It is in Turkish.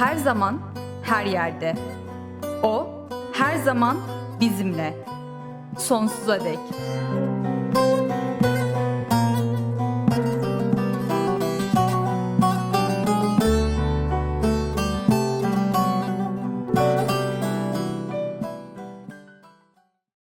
her zaman her yerde. O her zaman bizimle. Sonsuza dek.